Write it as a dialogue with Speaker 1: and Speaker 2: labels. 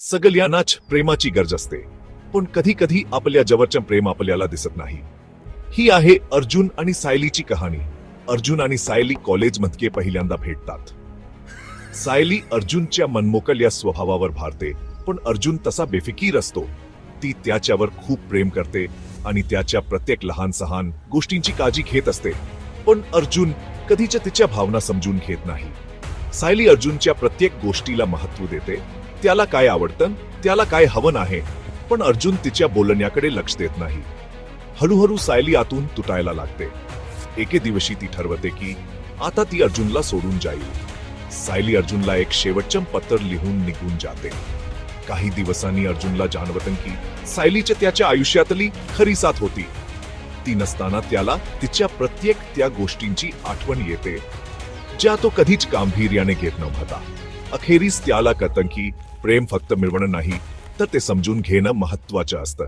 Speaker 1: सगळ्यांनाच प्रेमाची गरज असते. पण कधी कधी आपल्या जवळच्या प्रेम आपल्याला दिसत नाही. ही आहे अर्जुन आणि सायलीची कहाणी. अर्जुन आणि सायली कॉलेजमध्ये पहिल्यांदा भेटतात. सायली अर्जुनच्या मनमोकल या स्वभावावर भारते पण अर्जुन तसा बेफिकीर असतो. ती त्याच्यावर खूप प्रेम करते आणि त्याच्या प्रत्येक लहान सहान गोष्टींची काळजी घेत असते. पण अर्जुन कधीच्या तिच्या भावना समजून घेत नाही. सायली अर्जुनच्या प्रत्येक गोष्टीला महत्त्व देते त्याला काय आवडतं त्याला काय हवन आहे पण अर्जुन तिच्या बोलण्याकडे लक्ष देत नाही. हळूहळू सायली आतून तुटायला लागते. एके दिवशी ती ठरवते की आता ती अर्जुनला सोडून जाईल. सायली अर्जुनला एक शेवटचं पत्र लिहून निघून जाते. काही दिवसांनी अर्जुनला जाणवतं की सायलीच्या त्याच्या आयुष्यातली खरी साथ होती. ती नसताना त्याला तिच्या प्रत्येक त्या गोष्टींची आठवण येते ज्या तो कधीच गांभीर्याने घेत नव्हता. अखेरीस त्याला कळतं की प्रेम फक्त मिळवणं नाही तर ते समजून घेणं महत्वाचं असतं.